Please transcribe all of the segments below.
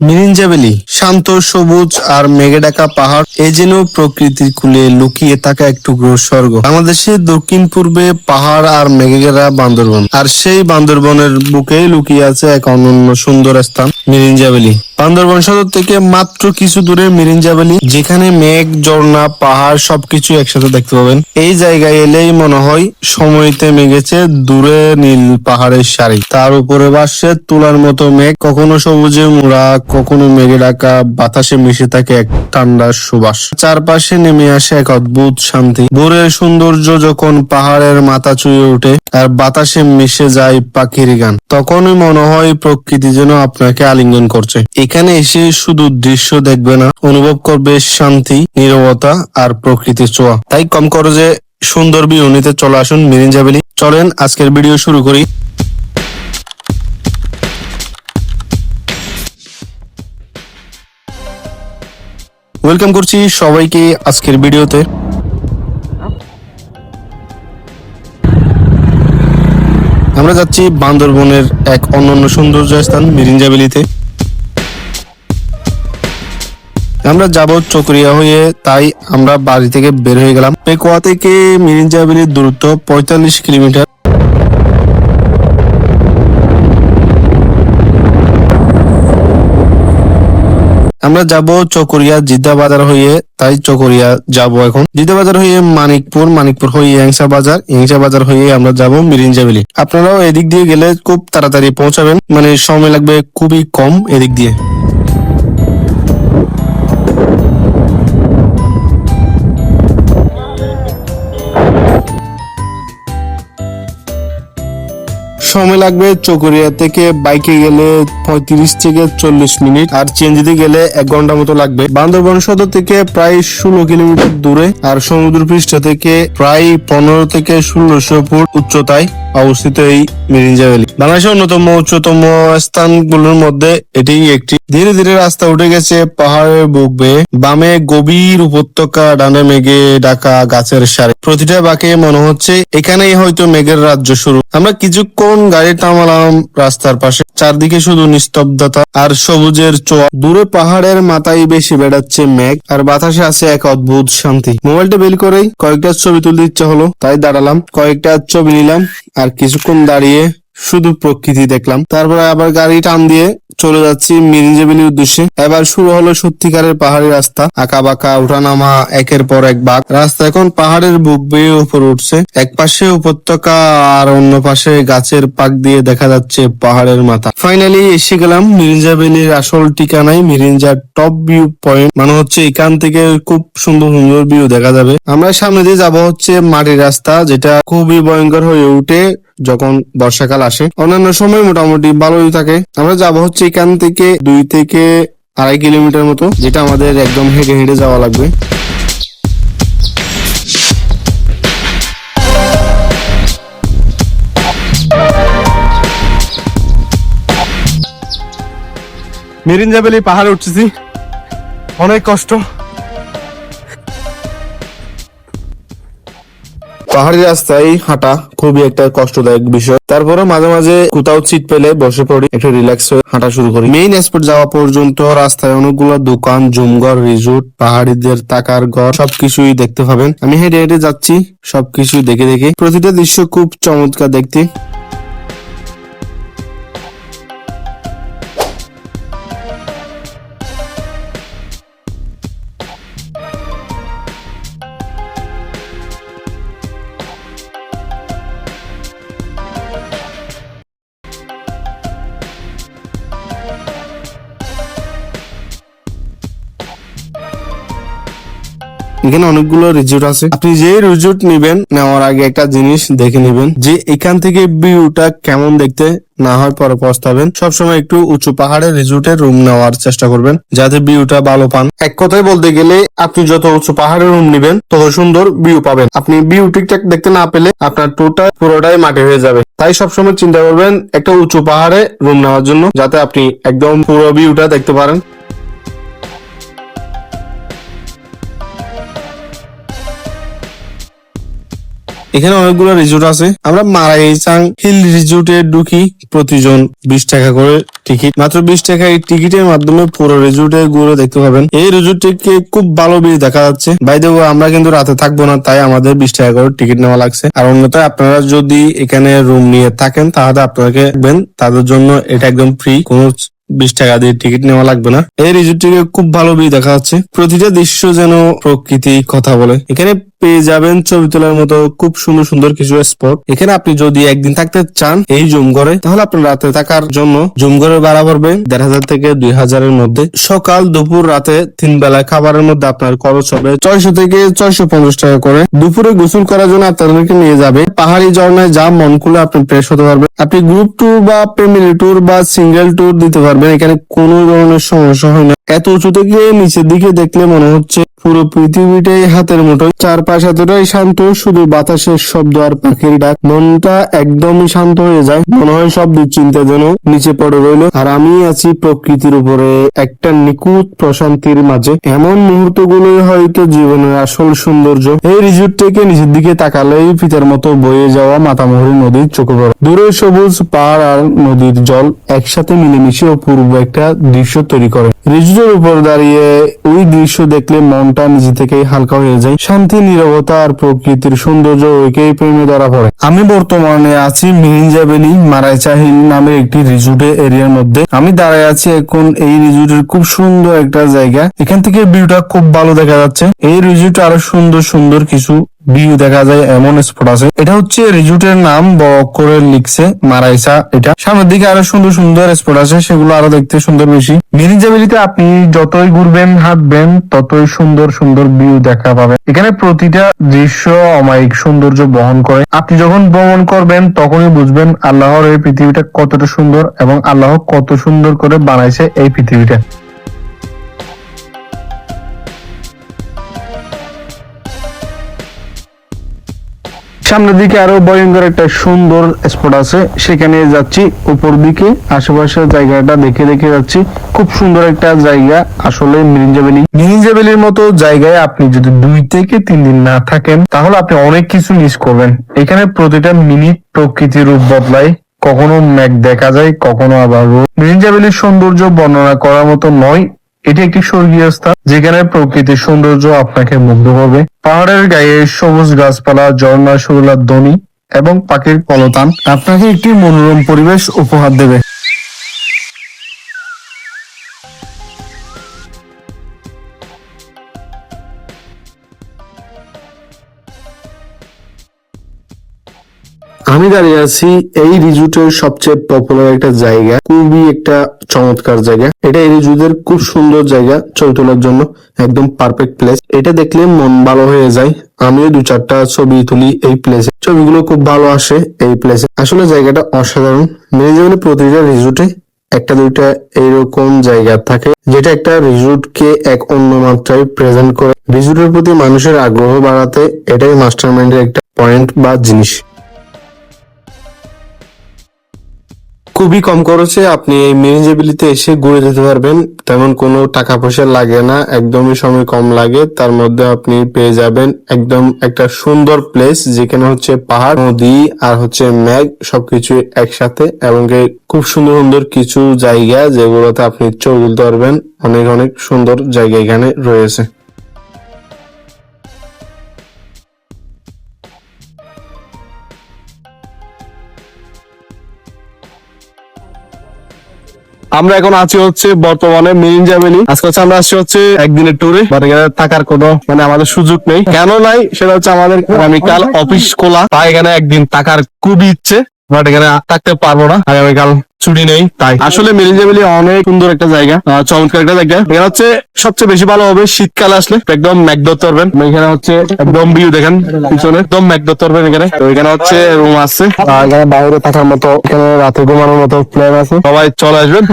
মিরিঞ্জাবেলি শান্ত, সবুজ আর মেঘে ডাকা পাহাড়, এ যেন প্রকৃতির কুলে লুকিয়ে থাকা এক টুকরো স্বর্গ। বাংলাদেশের দক্ষিণ পূর্বে পাহাড় আর মেঘে ঘেরা বান্দরবন, আর সেই বান্দরবনের বুকে লুকিয়ে আছে এক অনন্য সুন্দর স্থান মিরিঞ্জাবেলি বান্দরবন সদর থেকে মাত্র কিছু দূরে মিরিঞ্জাবেলি যেখানে মেঘ, ঝর্ণা, পাহাড় সবকিছু একসাথে দেখতে পাবেন। এই জায়গায় এলেই মনে হয় সময়তে মেঘেছে দূরে নীল পাহাড়ের সারি। তার উপরে ভাসছে তুলার মতো মেঘ, কখনো সবুজে মোড়া কখনো মেঘে ঢাকা বাতাসে মিশে থাকে এক ঠান্ডা সুবাস। চারপাশে নেমে আসে এক অদ্ভুত শান্তি। ভোরের সৌন্দর্য যখন পাহাড়ের মাথা চুয়ে ওঠে, আর বাতাসে মিশে যায় পাখির গান, তখনই মনে হয় প্রকৃতি যেন আপনাকে আলিঙ্গন করছে। এখানে এসে শুধু দৃশ্য দেখবে না, অনুভব করবে শান্তি, নীরবতা আর প্রকৃতির ছোঁয়া। তাই কম খরচে সুন্দর ভিউ নিতে চলে আসুন মিরিঞ্জাবেলি চলেন, আজকের ভিডিও শুরু করি। ওয়েলকাম করছি সবাইকে আজকের ভিডিওতে। আমরা যাচ্ছি বান্দরবনের এক অনন্য সৌন্দর্য স্থান মিরিঞ্জাবেলিতে আমরা যাব চকরিয়া হয়ে, তাই আমরা বাড়ি থেকে বের হয়ে গেলাম। পেকুয়া থেকে মিরিঞ্জাবেলির দূরত্ব পঁয়তাল্লিশ কিলোমিটার। আমরা যাব চকরিয়া জিদ্দা বাজার হয়ে তাই চকরিয়া যাব এখন। জিদ্দা বাজার হয়ে মানিকপুর মানিকপুর হয়ে ইয়াংসা বাজার ইয়াংসা বাজার হয়ে আমরা যাব মিরিঞ্জাবিলি আপনারাও এদিক দিয়ে গেলে খুব তাড়াতাড়ি পৌঁছাবেন মানে সময় লাগবে খুবই কম এদিক দিয়ে। সময় লাগবে চকরিয়া থেকে বাইকে গেলে পঁয়ত্রিশ থেকে চল্লিশ মিনিট আর চেঞ্জিতে গেলে এক ঘণ্টা মতো লাগবে। বান্দরবন সদর থেকে প্রায় ষোলো কিলোমিটার দূরে আর সমুদ্র পৃষ্ঠ থেকে প্রায় পনেরো থেকে ষোলোশো ফুট উচ্চতায় অবস্থিত এই মিরিঞ্জা ভ্যালি। বাংলাদেশের অন্যতম উচ্চতম স্থানগুলোর মধ্যে এটি একটি। ধীরে ধীরে রাস্তা উঠে গেছে পাহাড়ের বুক বেয়ে। বামে গভীর উপত্যকা, ডানে মেঘে ঢাকা গাছের সারে। প্রতিটা বাঁকে মনে হচ্ছে এখানেই হয়তো মেঘের রাজ্য শুরু। আমরা কিছুক্ষণ গাড়ি থামালাম রাস্তার পাশে। চারদিকে শুধু নিস্তব্ধতা আর সবুজের চোয়া দূরে পাহাড়ের মাথায় বেশি বেড়াচ্ছে মেঘ আর বাতাসে আছে এক অদ্ভুত শান্তি। মোবাইলটা বের করেই কয়েকটা ছবি তুলতে ইচ্ছা হলো, তাই দাঁড়ালাম। কয়েকটা ছবি নিলাম আর কিছুক্ষণ দাঁড়িয়ে শুধু প্রকৃতি দেখলাম। তারপরে আবার গাড়ি টান দিয়ে চলে যাচ্ছি মিরিঞ্জাবিলির উদ্দেশ্যে। এবার শুরু হলো সত্যিকারের পাহাড়ি রাস্তা। আঁকা বাঁকা উঠানামা, একের পর এক বাঘ। রাস্তা এখন পাহাড়ের বুক বেয়ে উপর উঠছে। এক পাশে উপত্যকা আর অন্য পাশে গাছের পাক দিয়ে দেখা যাচ্ছে পাহাড়ের মাথা। ফাইনালি এসে গেলাম মিরিঞ্জাবিলির আসল ঠিকানায় মিরিঞ্জার টপ ভিউ পয়েন্ট। মানে হচ্ছে এখান থেকে খুব সুন্দর সুন্দর ভিউ দেখা যাবে। আমরা সামনে দিয়ে যাব হচ্ছে মাটির রাস্তা, যেটা খুবই ভয়ঙ্কর হয়ে উঠে যখন বর্ষাকাল আসে। অন্যান্য সময় মোটামুটি ভালোই থাকে। আমরা যাব হচ্ছে এখান থেকে দুই থেকে আড়াই কিলোমিটার মতো, যেটা আমাদের একদম হেঁটে হেঁটে যাওয়া লাগবে। মেরিনজাবেলি পাহাড়ে উঠতেছি অনেক কষ্ট। পাহাড়ি রাস্তায় হাঁটা খুবই একটা কষ্টদায়ক বিষয়। তারপরে মাঝে মাঝে কোথাও সিট পেলে বসে পড়ি, একটু রিল্যাক্স হয়ে হাঁটা শুরু করি। মেইন স্পট যাওয়া পর্যন্ত রাস্তায় অনেকগুলো দোকান, জুমঘর রিসোর্ট পাহাড়িদের তাকার ঘর, সবকিছুই দেখতে পাবেন। আমি হেঁটে হেঁটে যাচ্ছি সবকিছুই দেখে দেখে। প্রতিটা দৃশ্য খুব চমৎকার দেখতে। এখানে অনেকগুলো রিজোর্ট আছে। আপনি যে রিজোর্ট নেবেন, নেওয়ার আগে একটা জিনিস দেখে নেবেন যে এখান থেকে ভিউটা কেমন দেখতে না হয় পরে পস্তাবেন সবসময় একটু উঁচু পাহাড়ের রিজোর্টের রুম নেওয়ার চেষ্টা করবেন, যাতে ভিউটা ভালো পান। এক কথায় বলতে গেলে, আপনি যত উঁচু পাহাড়ের রুম নেবেন, তত সুন্দর ভিউ পাবেন। আপনি ভিউ ঠিকঠাক দেখতে না পেলে, আপনার টুরটা পুরোটাই মাটি হয়ে যাবে। তাই সবসময় চিন্তা করবেন, একটা উঁচু পাহাড়ে রুম নেওয়ার জন্য, যাতে আপনি একদম পুরো ভিউটা দেখতে পারেন। এখানে অনেকগুলো রিজোর্ট আছে। আমরা মারাইচাং হিল রিজোর্টে ঢুকি। প্রতিজন বিশ টাকা করে টিকিট মাত্র বিশ টাকা এই টিকিটের মাধ্যমে পুরো রিজোর্টে ঘুরে দেখতে পাবেন। এই রিজোর্টটিকে খুব ভালো ভিড় দেখা যাচ্ছে। বাইদে আমরা কিন্তু রাতে থাকব না, তাই আমাদের বিশ টাকা করে টিকিট নেওয়া লাগছে। আর অন্যথায় আপনারা যদি এখানে রুম নিয়ে থাকেন, তাহলে আপনাকে দেখবেন তাদের জন্য এটা একদম ফ্রি কোনো বিশ টাকা দিয়ে টিকিট নেওয়া লাগবে না। এই রিজোর্টটিকে খুব ভালো ভিউ দেখা যাচ্ছে। প্রতিটা দৃশ্য যেন প্রকৃতি কথা বলে। এখানে পেয়ে যাবেন ছবি তোলার মতো খুব সুন্দর সুন্দর কিছু স্পট এখানে আপনি যদি একদিন থাকতে চান এই জুম ঘরে তাহলে আপনার রাতে থাকার জন্য জুম ঘরের ভাড়া পড়বে দেড় হাজার থেকে দুই হাজারের মধ্যে। সকাল, দুপুর, রাতে তিন বেলা খাবারের মধ্যে আপনার খরচ হবে ছয়শো থেকে ছয়শো পঞ্চাশ টাকা করে। দুপুরে গোসল করার জন্য আপনাদেরকে নিয়ে যাবে পাহাড়ি ঝর্ণায় যা মন খুলে আপনি ফ্রেশ হতে পারবেন। আপনি গ্রুপ ট্যুর বা ফ্যামিলি ট্যুর বা সিঙ্গেল ট্যুর দিতে পারবেন, এখানে কোনো ধরনের সমস্যা হয় না। এত উঁচুতে গিয়ে নিচের দিকে দেখলে মনে হচ্ছে পুরো পৃথিবীটাই হাতের মুঠোয়। চারপাশ এতটাই শান্ত, শুধু বাতাসের শব্দ আর পাখির ডাক। মনটা একদমই শান্ত হয়ে যায়। মনে হয় সব দুশ্চিন্তা যেন নিচে পড়ে রইল। আর আমি আছি প্রকৃতির উপরে, একটা নিখুঁত প্রশান্তির মাঝে। এমন মুহূর্ত গুলোই হয়তো জীবনের আসল সৌন্দর্য। এই রিজোর্ট থেকে নিচের দিকে তাকালেই ফিতার মতো বয়ে যাওয়া মাতামহরি নদীর চোখে পড়ে। দূরে সবুজ পাহাড় আর নদীর জল একসাথে মিলেমিশে অপূর্ব একটা দৃশ্য তৈরি করে। রিজোর্টের উপর দাঁড়িয়ে ওই দৃশ্য দেখলে মনটা নিজে থেকেই হালকা হয়ে যায়। শান্তি নীরবতা প্রকৃতির সৌন্দর্য ওইকেই প্রেমে ধরা পড়ে। আমি বর্তমানে আছি মিহিনজাবেলি মারাইচা হিল নামে একটি রিজোর্ট এরিয়ার মধ্যে। আমি দাঁড়ায় আছি এখন এই রিজোর্টের খুব সুন্দর একটা জায়গা এখান থেকে ভিউটা খুব ভালো দেখা যাচ্ছে। এই রিজোর্ট আরও সুন্দর সুন্দর কিছু ভিউ দেখা যায়, এমন স্পট আছে। এটা হচ্ছে রিজোর্টের নাম বড় করে লিখছে মারাইসা। এটা সামনের দিকে আরও সুন্দর সুন্দর স্পট আছে, সেগুলো আরও দেখতে সুন্দর বেশি। মিরিজাবিলিতে আপনি যতই ঘুরবেন, হাঁটবেন, ততই সুন্দর সুন্দর ভিউ দেখা পাবেন। এখানে প্রতিটা দৃশ্য অমায়িক সৌন্দর্য বহন করে। আপনি যখন ভ্রমণ করবেন, তখনই বুঝবেন আল্লাহর এই পৃথিবীটা কতটা সুন্দর এবং আল্লাহ কত সুন্দর করে বানাইছে এই পৃথিবীটা। সামনের দিকে আরও ভয়ঙ্কর একটা সুন্দর স্পট আছে। সেখানে যাচ্ছি, উপর দিকে, আশেপাশের জায়গাটা দেখে দেখে যাচ্ছি। খুব সুন্দর একটা জায়গা, আসলে মিরিঞ্জাবেলি মিরিঞ্জাবেলির মতো জায়গায় আপনি যদি দুই থেকে তিন দিন না থাকেন, তাহলে আপনি অনেক কিছু মিস করবেন। এখানে প্রতিটা মিনিট প্রকৃতির রূপ বদলায়। কখনো মেঘ দেখা যায়, কখনো আবার মিরিঞ্জাবেলির সৌন্দর্য বর্ণনা করার মতো নয়। এটি একটি স্বর্গীয় স্থান, যেখানে প্রকৃতির সৌন্দর্য আপনাকে মুগ্ধ করবে। পাহাড়ের গায়ে সবুজ গাছপালা, ঝর্ণা, সুরলার ধ্বনি এবং পাখির কলতান আপনাকে একটি মনোরম পরিবেশ উপহার দেবে। আমি দাঁড়িয়ে আছি এই রিজোর্টের সবচেয়ে পপুলার একটা জায়গা, খুবই একটা চমৎকার জায়গা। এটা এই রিজোর্টের খুব সুন্দর জায়গা, ছবি তোলার জন্য একদম পারফেক্ট প্লেস এটা দেখলে মন ভালো হয়ে যায়। আমিও দু চারটা ছবি তুলি এই প্লেসে ছবিগুলো খুব ভালো আসে এই প্লেসে আসলে জায়গাটা অসাধারণ। যেমন প্রতিটা রিজোর্টে একটা দুইটা এইরকম জায়গা থাকে, যেটা একটা রিজোর্ট কে এক অন্য মাত্রায় প্রেজেন্ট করে। রিজোর্টের প্রতি মানুষের আগ্রহ বাড়াতে এটাই মাস্টার মাইন্ডের একটা পয়েন্ট বা জিনিস। খুবই কম খরচে আপনি এই মেরিজেবিলিতে এসে ঘুরে যেতে পারবেন। তেমন কোনো টাকা পয়সা লাগে না, একদমই সময় কম লাগে। তার মধ্যে আপনি পেয়ে যাবেন একদম একটা সুন্দর প্লেস যেখানে হচ্ছে পাহাড়, নদী আর হচ্ছে ম্যাগ সবকিছু একসাথে এবং খুব সুন্দর সুন্দর কিছু জায়গা যেগুলোতে আপনি চোখ তুলতে পারবেন। অনেক অনেক সুন্দর জায়গা এখানে রয়েছে। আমরা এখন আছি হচ্ছে বর্তমানে মেরিন জাবেলি আজকে হচ্ছে আমরা আসছি হচ্ছে একদিনের ট্যুরে বাট এখানে থাকার কোনো মানে আমাদের সুযোগ নেই। কেন নাই? সেটা হচ্ছে আমাদের আগামীকাল অফিস খোলা। তাই এখানে একদিন থাকার খুবই ইচ্ছে। বাট এখানে থাকতে পারব না। আগামীকাল ছুটি নেই তাই। আসলে মেরিন জাবেলি অনেক সুন্দর একটা জায়গা। চমৎকার একটা জায়গা। এখানে হচ্ছে সবচেয়ে বেশি ভালো হবে শীতকালে আসলে। একদম ম্যাক ধরতে পারবেন এখানে হচ্ছে একদম ভিউ দেখেন পিছনে। একদম ম্যাক ধরতে পারবেন এখানে। তো এখানে হচ্ছে রুম আছে। আর এখানে বাইরে থাকার মতো এখানে রাতে ঘুমানোর মতো প্ল্যান আছে। সবাই চলে আসবেন।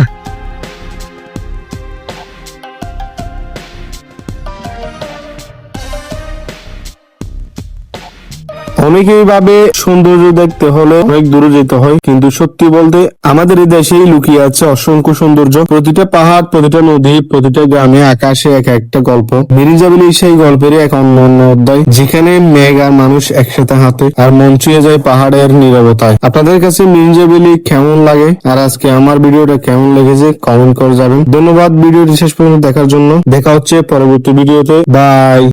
অনেকেই ভাবে সৌন্দর্য দেখতে হলে অনেক দূরে যেতে হয়, কিন্তু সত্যি বলতে আমাদের এই দেশেই লুকিয়ে আছে অসংখ্য সৌন্দর্য। প্রতিটা পাহাড়, প্রতিটা নদী, প্রতিটা গ্রামে আকাশে এক একটা গল্প। মিরিঞ্জাবিলি সেই গল্পেরই এক অন্য অধ্যায়, যেখানে মেঘ আর মানুষ একসাথে হাতে আর মন ছুঁয়ে যায় পাহাড়ের নীরবতায়। আপনাদের কাছে মিরিঞ্জাবিলি কেমন লাগে? আর আজকে আমার ভিডিওটা কেমন লেগেছে কমেন্ট করে যাবেন ধন্যবাদ, ভিডিওটি শেষ পর্যন্ত দেখার জন্য। দেখা হচ্ছে পরবর্তী ভিডিওতে। বাই